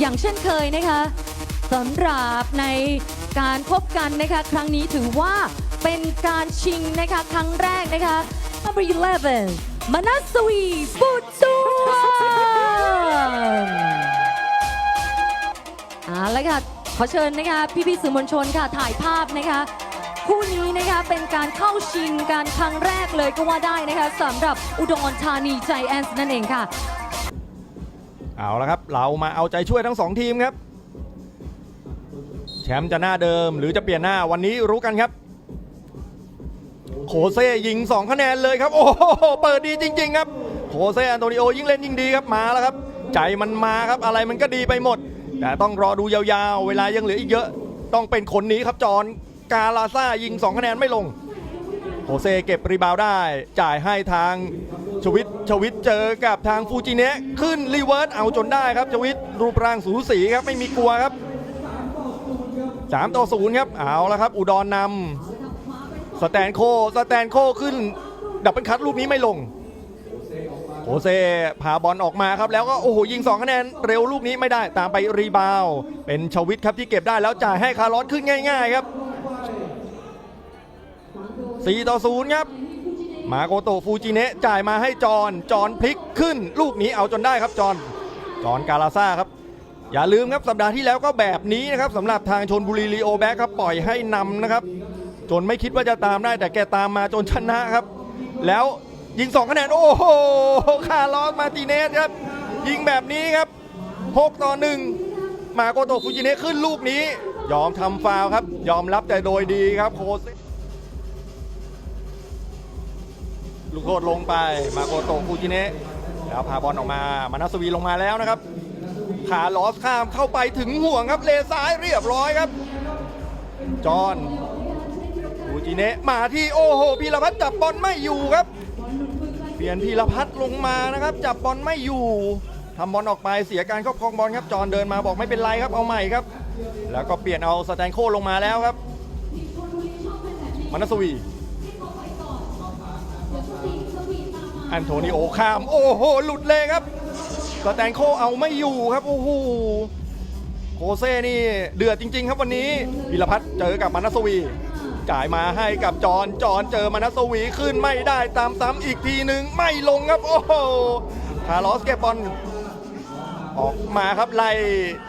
อย่างเช่นเคยนะคะสำหรับในการพบกันนะคะครั้งนี้ถือว่าเป็นการชิงนะคะครั้งแรกนะคะ number 11มนัสวีบุตรสุวรรณเอาละค่ะขอเชิญนะคะพี่ๆสื่อมวลชนค่ะถ่ายภาพนะคะคู่นี้นะคะเป็นการเข้าชิงการครั้งแรกเลยก็ว่าได้นะคะสำหรับอุดรธานีใจแอนส์นั่นเองค่ะ เอาละครับ เรามาเอาใจช่วยทั้งสองทีมครับ แชมป์จะหน้าเดิมหรือจะเปลี่ยนหน้าวันนี้รู้กันครับ โคเซ่ยิง 2 คะแนนเลยครับ โอ้โหเปิดดีจริง ๆ ครับ โคเซ่อันโตนิโอยิ่งเล่นยิ่งดีครับมาแล้วครับ ใจมันมาครับอะไรมันก็ดีไปหมด แต่ต้องรอดูยาวๆ เวลายังเหลืออีกเยอะ ต้องเป็นคนนี้ครับจอนกาลาซ่ายิง 2 คะแนนไม่ลงโฮเซเก็บรีบาวด์ได้ จ่ายให้ทาง ชวิตชวิตเจอกับทางฟูจิเนะขึ้นรีเวิร์สเอาจนได้ครับชวิตรูปร่างสูสีครับไม่มีกลัวครับ3ต่อ0ครับเอาแล้วครับ อุดรนำสแตนโคสแตนโคขึ้น ดับเบิลคัตลูกนี้ไม่ลงโฮเซพาบอลออกมาครับ แล้วก็โอ้โหยิง2คะแนนเร็วลูกนี้ไม่ได้ตามไปรีบาวเป็นชวิตครับที่เก็บได้แล้วจ่ายให้คาร์ลอสขึ้นง่าย ๆ ครับ4ต่อ0ครับ มาโกโตฟูจิเนะจ่ายมาให้จอนจอนพลิกขึ้น ลูกนี้เอาจนได้ครับจอนจอนกาลาซาครับ อย่าลืมครับสัปดาห์ที่แล้วก็แบบนี้นะครับสำหรับทางชนบุรีลีโอแบ็กครับปล่อยให้นำนะครับ จนไม่คิดว่าจะตามได้แต่แกตามมาจนชนะครับ แล้วยิง2คะแนนโอ้โหคาร์ลอสมาติเนสครับ ยิงแบบนี้ครับ 6 ต่อ 1 มาโกโตฟูจิเนะขึ้นลูกนี้ ยอมทำฟาวครับ ยอมรับแต่โดยดีครับโคเซ ลูกโทษลงไปมาโกโตะฟูจิเนะแล้วพาบอลออกมามานาสวีลงมาแล้วนะครับขาลอสข้ามเข้าไปถึงห่วงครับเลซ้ายเรียบร้อยครับ จอนฟูจิเนะมาที่โอ้โหพีรพัฒน์จับบอลไม่อยู่ครับ เปลี่ยนพีรพัฒน์ลงมานะครับ จับบอลไม่อยู่ทำบอลออกไปเสียการครอบครองบอลครับจอนเดินมาบอกไม่เป็นไรครับเอาใหม่ครับ แล้วก็เปลี่ยนเอาสแตนโคลงมาแล้วครับมานาสวี อันโทนิโอข้าม โอ้โห หลุดเลยครับสแตนโคเอาไม่อยู่ครับ โอ้โห โคเซ่นี่เดือดจริง ๆ ครับวันนี้พิรพัฒน์เจอกับมานัสวี จ่ายมาให้กับจอนจอนเจอมานัสวีขึ้นไม่ได้ตามซ้ำอีกทีหนึ่งไม่ลงครับ โอ้โหคาร์ลอสเก็บบอลออกมาครับไล่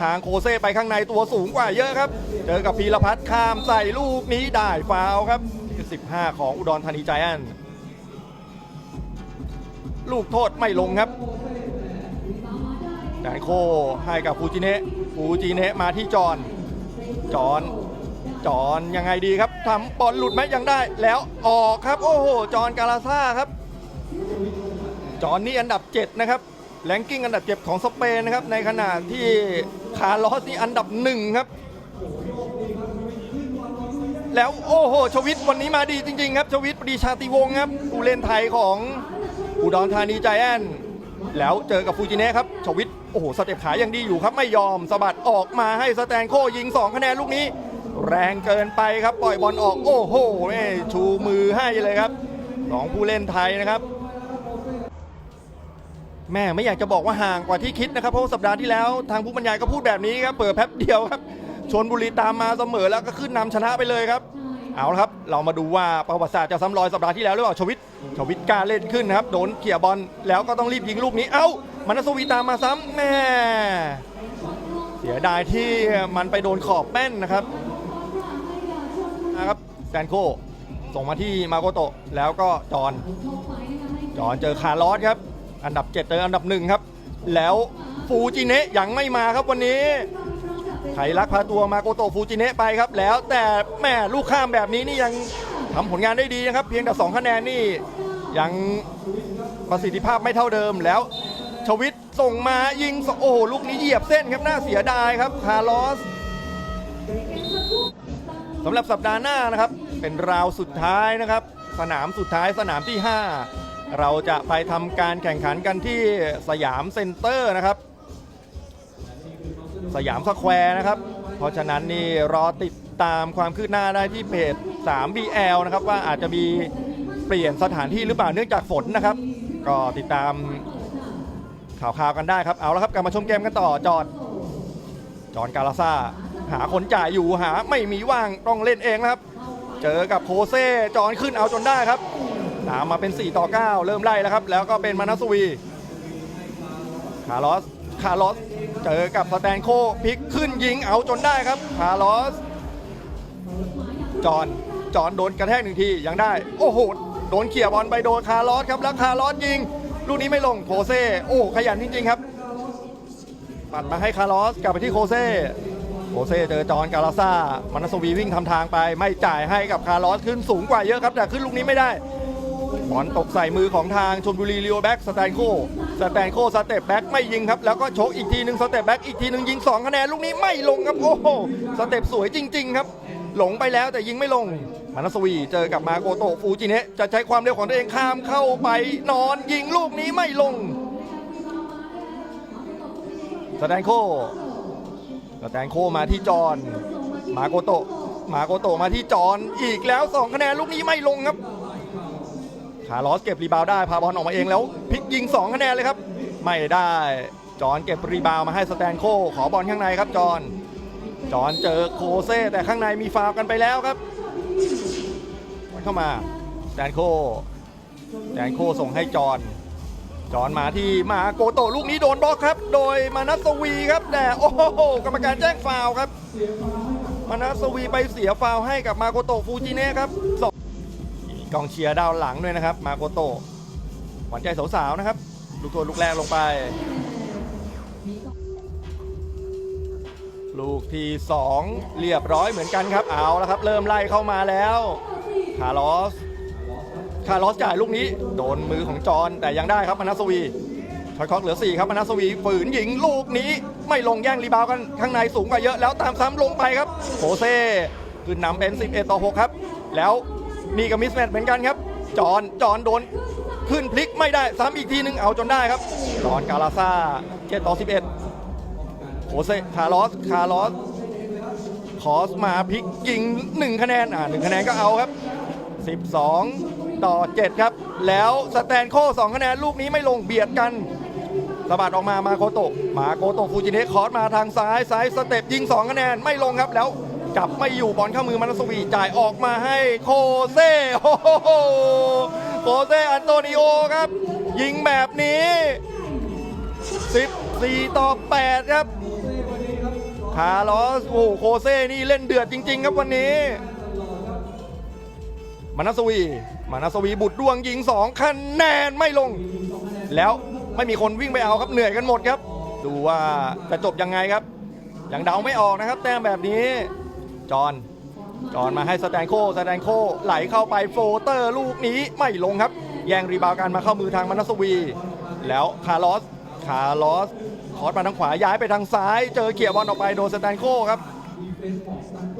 ทางโคเซ่ไปข้างในตัวสูงกว่าเยอะครับ เจอกับพีรพัฒน์ข้ามใส่ลูกนี้ได้ฟาวครับ 15 ของอุดรธานีใจแอนท์ ลูกโทษไม่ลงครับไดโคให้กับฟูจิเนะฟูจิเนะมาที่จอนจอนจอนยังไงดีครับทำบอลหลุดไหมยังได้ แล้วออกครับ โอ้โหจอนกาลาซ่าครับ จอนนี่อันดับ 7 นะครับแรงกิ้งอันดับ7ของสเปนนะครับ ในขณะที่คาร์ลอสนี่อันดับ1ครับ แล้วโอ้โหชวิตวันนี้มาดีจริง ๆ ครับชวิตปรีชาติวงครับผู้เล่นไทยของ อุดรธานีใจแอนแล้วเจอกับฟูจิเนะครับชวิตโอ้โหสเต็ปขายังดีอยู่ครับไม่ยอมสะบัดออกมาให้สแตนโคยิง 2 คะแนนลูกนี้ แรงเกินไปครับปล่อยบอลออกโอ้โหแม่ชูมือให้เลยครับสองผู้เล่นไทยนะครับ แม่ไม่อยากจะบอกว่าห่างกว่าที่คิดนะครับ เพราะสัปดาห์ที่แล้วทางผู้บรรยายก็พูดแบบนี้ครับเปิดแป๊บเดียวครับชนบุรีตามมาเสมอแล้วก็ขึ้นนำชนะไปเลยครับ เอาละครับ เรามาดูว่าประวัติศาสตร์จะซ้ำรอยสัปดาห์ที่แล้วหรือเปล่าชวิตชวิตกล้าเล่นขึ้นนะครับ โดนเขี่ยบอลแล้วก็ต้องรีบยิงลูกนี้ เอ้า มันนสวีตามมาซ้ำแม่เสียดายที่มันไปโดนขอบแป้นนะครับนะครับแซนโคส่งมาที่มาโกโตะแล้วก็จอนจอนเจอคาร์ลอสครับ อันดับ 7 เจออันดับ1ครับ แล้วฟูจิเนะยังไม่มาครับวันนี้ ไครักพาตัวมาโกโตฟูจิเนะไปครับ แล้วแต่แม่ลูกข้ามแบบนี้นี่ยังทำผลงานได้ดีนะครับ เพียงแต่2คะแนนนี่ยังประสิทธิภาพไม่เท่าเดิมแล้ว ชวิตส่งมายิงโอ้โหลูกนี้เหยียบเส้นครับน่าเสียดายครับคาร์ลอสสำหรับสัปดาห์หน้านะครับ เป็นราวสุดท้ายนะครับ สนามสุดท้ายสนามที่ 5 เราจะไปทำการแข่งขันกันที่สยามเซ็นเตอร์นะครับ สยามสแควร์นะครับ เพราะฉะนั้นนี่รอติดตามความคืบหน้าได้ที่เพจ 3BL นะครับว่าอาจจะมีเปลี่ยนสถานที่หรือเปล่าเนื่องจากฝนนะครับ ก็ติดตามข่าวๆกันได้ครับ เอาละครับกลับมาชมเกมกันต่อจอด จอนกาลาซาหาคนจ่ายอยู่หาไม่มีว่างต้องเล่นเองนะครับ เจอกับโคเซ่จอนขึ้นเอาจนได้ครับตามมาเป็น 4 ต่อ 9 เริ่มไล่แล้วครับ แล้วก็เป็นมานัสวีคาร์ลอสคาร์ลอส เจอกับสแตนโคพลิกขึ้นยิงเอาจนได้ครับคาร์ลอส จอนจอนโดนกระแทกหนึ่งทียังได้ โอ้โห โดนเขี่ยบอลไปโดนคาร์ลอสครับแล้วคาร์ลอสยิง ลูกนี้ไม่ลงโคเซ่โอ้ขยันจริง ๆ ครับปัดมาให้คาร์ลอสกลับไปที่โคเซ่โคเซ่เจอจอนกาลาซ่ามานาสวีวิ่งทำทางไปไม่จ่ายให้กับคาร์ลอสขึ้นสูงกว่าเยอะครับ แต่ขึ้นลูกนี้ไม่ได้ บอลตกใส่มือของทางชมบุรีเลีโอแบ็กสแตนโคสแตนโคสเต็ปแบ็กไม่ยิงครับ แล้วก็โชกอีกทีหนึ่งสเต็ปแบ็กอีกทีหนึ่งยิง2คะแนนลูกนี้ไม่ลงครับ โอ้โหสเต็ปสวยจริง ๆ ครับ หลงไปแล้วแต่ยิงไม่ลง มานาสวีเจอกับมาโกโตฟูจิเนะจะใช้ความเร็วของตัวเองข้ามเข้าไปนอนยิงลูกนี้ไม่ลงสแตนโคสแตนโคมาที่จอนมาโกโตมาโกโตมาที่จอนอีกแล้ว2คะแนนลูกนี้ไม่ลงครับ คาร์ลอสเก็บรีบาวได้พาบอลออกมาเองแล้วพลิกยิง2คะแนนเลยครับ ไม่ได้ จอนเก็บรีบาวมาให้สแตนโค ขอบอลข้างในครับจอนจอนเจอโคเซ่แต่ข้างในมีฟาวกันไปแล้วครับบอลเข้ามาสแตนโคสแตนโคส่งให้จอนจอนมาที่มาโกโตลูกนี้โดนบล็อกครับ โดยมานัสวีครับแต่โอ้โหกรรมการแจ้งฟาวครับมานัสวีไปเสียฟาวให้กับมาโกโตฟูจิเนะครับสอง กองเชียร์ดาวหลังด้วยนะครับ มาโกโตะหวานใจสาวๆนะครับ ลูกโทษลูกแรกลงไป ลูกที่ 2 เรียบร้อยเหมือนกันครับ เอาแล้วครับ เริ่มไล่เข้ามาแล้ว คาร์ลอส คาร์ลอสจ่ายลูกนี้ โดนมือของจอห์นแต่ยังได้ครับมานาสวีทอยคอกเหลือ 4 ครับมานาสวีฝืนหญิงลูกนี้ ไม่ลงแย่งรีบาวกันข้างในสูงกว่าเยอะแล้วตามซ้ำลงไปครับโคเซ่ขึ้นนำเป็น 11 ต่อ 6 ครับ แล้ว นี่ก็มิสแมทเหมือนกันครับ จอห์นจอห์นโดนขึ้นพลิกไม่ได้ซ้ำอีกทีนึงเอาจนได้ครับ จอห์นกาลาซา7ต่อ11โคเซคาร์ลอสคาร์ลอสคอสมาพลิกยิง1คะแนนอ่า1คะแนนก็เอาครับ 12 ต่อ 7 ครับ แล้วสแตนโค2คะแนนลูกนี้ไม่ลงเบียดกันสะบัดออกมามาโกโตะมาโกโตะฟูจิเนะคอสมาทางซ้ายซ้ายสเต็ปยิง 2 คะแนนไม่ลงครับแล้ว จับไม่อยู่บอลเข้ามือมานาสวีจ่ายออกมาให้โคเซ่โอ้โหโคเซ่อันโตนิโอครับ ยิงแบบนี้ 14 ต่อ 8 ครับคาร์ลอสโอ้โคเซ่นี่เล่นเดือดจริง ๆ ครับวันนี้ มานาสวี มานาสวีบุตรดวงยิง 2 คะแนนไม่ลง แล้วไม่มีคนวิ่งไปเอาครับเหนื่อยกันหมดครับ ดูว่าจะจบยังไงครับยังเดาไม่ออกนะครับ แต้มแบบนี้ จอห์นจอนมาให้สแตนโคสแตนโคไหลเข้าไปโฟเตอร์ลูกนี้ไม่ลงครับ แย่งรีบาวด์กันมาเข้ามือทางมานาสวี แล้วคาร์ลอสคาร์ลอสคอสมาทางขวาย้ายไปทางซ้าย เจอเขี่ยบอลออกไปโดนสแตนโคครับ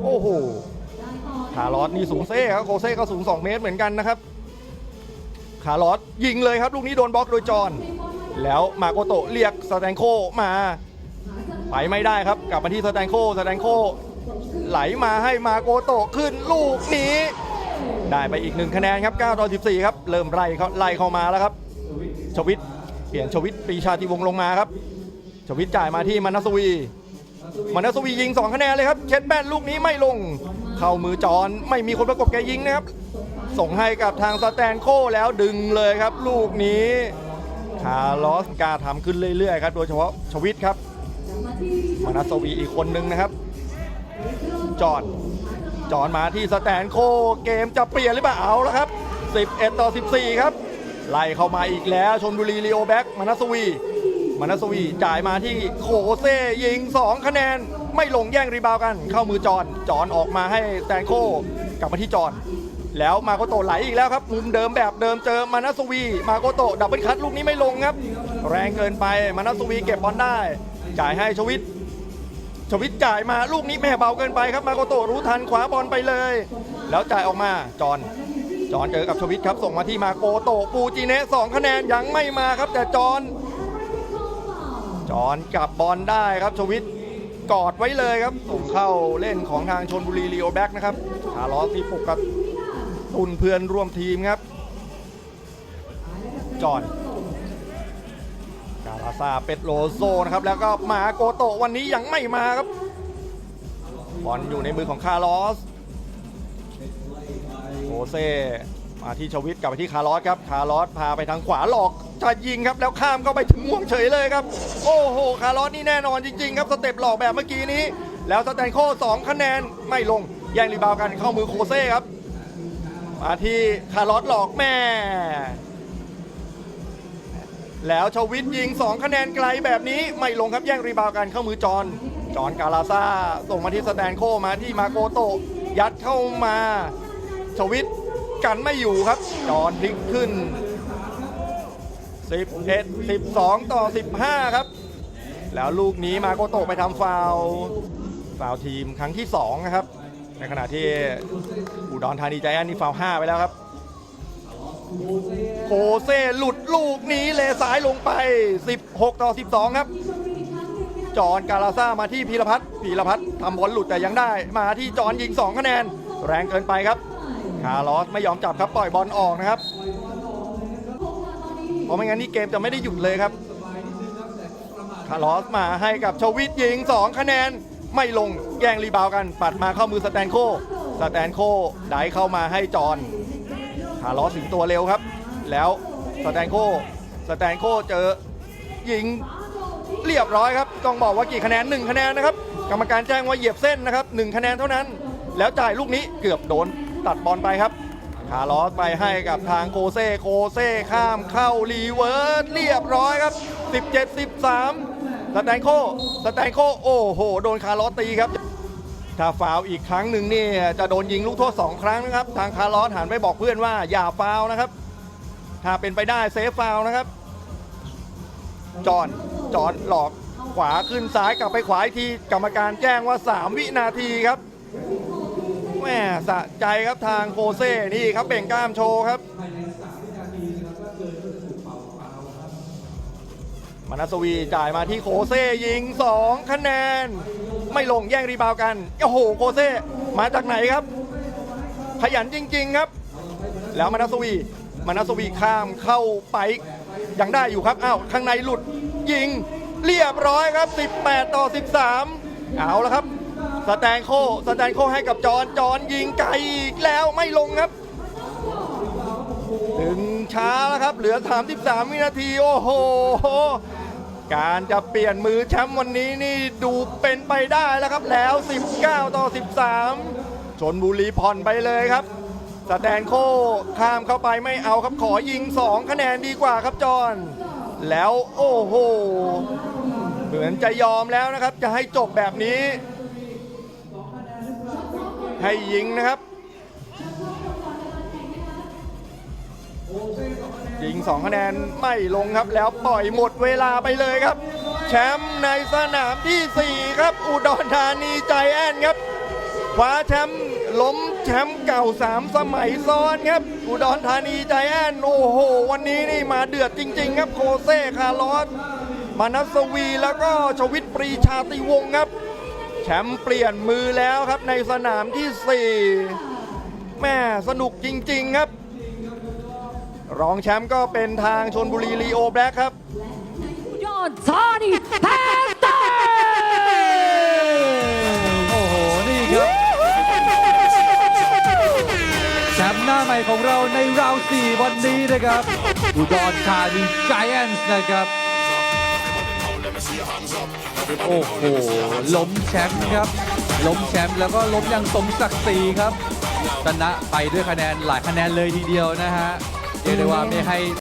โอ้โหคาร์ลอสนี่สูงเซ่ครับโคเซ่ก็สูง 2 เมตรเหมือนกันนะครับคาร์ลอสยิงเลยครับ ลูกนี้โดนบล็อกโดยจอห์นแล้วมาโกโตเรียกสแตนโคมาไปไม่ได้ครับกลับมาที่สแตนโคสแตนโค ไหลมาให้มาโกโตขึ้นลูกนี้ ได้ไปอีกหนึ่งคะแนนครับ9ต่อ14 ครับ เริ่มไล่เขาไล่เข้ามาแล้วครับ ชวิตเปลี่ยนชวิตปีชาติวงลงมาครับ ชวิตจ่ายมาที่มานัสวีมานัสวียิง 2 คะแนนเลยครับ เช็ดแป้นลูกนี้ไม่ลง เข้ามือจอนไม่มีคนประกบแกยิงนะครับ ส่งให้กับทางสแตนโคแล้วดึงเลยครับ ลูกนี้คาร์ลอสกาทำขึ้นเรื่อยๆครับ โดยเฉพาะชวิตครับมานัสวีอีกคนนึงนะครับ จอนจอนมาที่สแตนโคเกมจะเปลี่ยนหรือเปล่าเอาแล้วครับ 11 ต่อ 14 ครับ ไล่เข้ามาอีกแล้วชนบุรีลีโอแบ็กมานัสวีมานัสวีจ่ายมาที่โคเซยิง 2 คะแนน ไม่ลงแย่งรีบาวกัน เข้ามือจอนจอนออกมาให้สแตนโคกลับมาที่จอนแล้วมาโกโตไหลอีกแล้วครับ มุมเดิมแบบเดิมเจอมานัสวี มาโกโตดับเบิลคัตลูกนี้ไม่ลงครับ แรงเกินไปมานัสวีเก็บบอลได้ จ่ายให้ชวิต ชวิตจ่ายมาลูกนี้แม่เบาเกินไปครับมาโกโตรู้ทันขวาบอลไปเลย แล้วจ่ายออกมาจอนจอนเจอกับชวิตครับส่งมาที่มาโกโตปูจีเนะสองคะแนนยังไม่มาครับ แต่จอนจอนกับบอลได้ครับชวิตกอดไว้เลยครับส่งเข้าเล่นของทางชนบุรีลีโอแบ็กนะครับคาร์ลอสที่ปลุกกับตุนเพื่อนร่วมทีมครับจอน ซาเป็ดโลโซนะครับ แล้วก็มาโกโตวันนี้ยังไม่มาครับบอลอยู่ในมือของคาร์ลอสโคเซมาที่ชวิตกลับไปที่คาร์ลอสครับคาร์ลอสพาไปทางขวาหลอกจะยิงครับแล้วข้ามเข้าไปถึงม่วงเฉยเลยครับ โอ้โหคาร์ลอสนี่แน่นอนจริงๆ ครับสเต็ปหลอกแบบเมื่อกี้นี้ แล้วสแตนโคสองคะแนนไม่ลงแย่งรีบาวกันเข้ามือโคเซ่ครับ มาที่คาร์ลอสหลอกแม่ แล้วชวิตยิง 2 คะแนนไกลแบบนี้ไม่ลงครับแย่งรีบาวกันเข้ามือจอนจอนกาลาซาส่งมาที่สแตนโคมาที่มาโกโต ยัดเข้ามาชวิตกันไม่อยู่ครับ จอนพลิกขึ้น 11 12 ต่อ 15 ครับ แล้วลูกนี้มาโกโตไปทำฟาวฟาวทีมครั้งที่ 2 นะครับ ในขณะที่อุดรธานีใจแอนนี่ฟาว5ไปแล้วครับ โคเซ่หลุดลูกนี้เลซ้ายลงไป 16 ต่อ 12 ครับ จอนกาลาซ่ามาที่พีรพัฒน์พีรพัฒน์ทำบอลหลุดแต่ยังได้ มาที่จอนยิง 2 คะแนน แรงเกินไปครับคาร์ลอสไม่ยอมจับครับปล่อยบอลออกนะครับเพราะไม่งั้นนี่เกมจะไม่ได้หยุดเลยครับคาร์ลอสมาให้กับชวิตยิง 2 คะแนนไม่ลงแย่งรีบาวกัน ปัดมาเข้ามือสแตนโคสแตนโคได้เข้ามาให้จอน คาร์ลอสถึงตัวเร็วครับ แล้วสแตนโคสแตนโคเจอยิงเรียบร้อยครับ ต้องบอกว่ากี่คะแนน 1 คะแนนนะครับ กรรมการแจ้งว่าเหยียบเส้นนะครับ 1 คะแนนเท่านั้น แล้วจ่ายลูกนี้เกือบโดนตัดบอลไปครับคาร์ลอสไปให้กับทางโคเซ่โคเซ่ข้ามเข้ารีเวิร์สเรียบร้อยครับ 17 13สแตนโคสแตนโคโอ้โห โดนคาร์ลอสตีครับ ถ้าฟาวอีกครั้งหนึ่งนี่จะโดนยิงลูกโทษ2ครั้งนะครับ ทางคาร์ลอสหันไปบอกเพื่อนว่าอย่าฟาวนะครับ ถ้าเป็นไปได้เซฟฟาวนะครับ จอนจอนหลอกขวาขึ้นซ้ายกลับไปขวาอีกทีกรรมการแจ้งว่า 3 วินาทีครับแม่สะใจครับทางโคเซ่นี่ครับเบ่งกล้ามโชว์ครับมานาสวีจ่ายมาที่โคเซ่ยิง 2 คะแนน ไม่ลงแย่งรีบาวกัน โอ้โหโคเซ่มาจากไหนครับ ขยันจริง ๆครับ แล้วมานาสวีมานาสวีข้ามเข้าไปยังได้อยู่ครับอ้าวข้างในหลุดยิงเรียบร้อยครับ 18 ต่อ 13 เอาแล้วครับสแตนโคสแตนโคให้กับจอนจอนยิงไกลอีกแล้วไม่ลงครับ ถึงช้าแล้วครับ เหลือ 33 วินาที โอ้โห การจะเปลี่ยนมือแชมป์วันนี้นี่ดูเป็นไปได้แล้วครับแล้ว 19 ต่อ 13 ชนบุรีผ่อนไปเลยครับสแตนโคข้ามเข้าไปไม่เอาครับขอยิง 2 คะแนนดีกว่าครับจอนแล้วโอ้โห เหมือนจะยอมแล้วนะครับ จะให้จบแบบนี้ ให้ยิงนะครับ ยิง2คะแนนไม่ลงครับแล้วปล่อยหมดเวลาไปเลยครับ แชมป์ในสนามทีสี่ 4 ครับ อุดรธานีใจแอนครับคว้าแชมป์ล้มแชมป์เก่า 3 สมัยซ้อนครับ อุดรธานีใจแอนโอ้โห วันนี้นี่มาเดือดจริง ๆ ครับโคเซ่คาร์ลอสมานัสวีแล้วก็ชวิตปรีชาติวงศ์ครับ แชมป์เปลี่ยนมือแล้วครับในสนามที่ 4 แม่สนุกจริง ๆ ครับ รองแชมป์ก็เป็นทางชนบุรีลีโอแบล็กครับ ยอดซานีแพนเตอร์โอ้โห นี่ครับ แชมป์หน้าใหม่ของเราในราวสี่วันนี้นะครับ อุดรธานี Giants นะครับ โอ้โห ล้มแชมป์ครับ ล้มแชมป์แล้วก็ล้มอย่างสมศักดิ์ศรีครับ ชนะไปด้วยคะแนนหลายคะแนนเลยทีเดียวนะฮะ รียกได้ว่าไม่ให้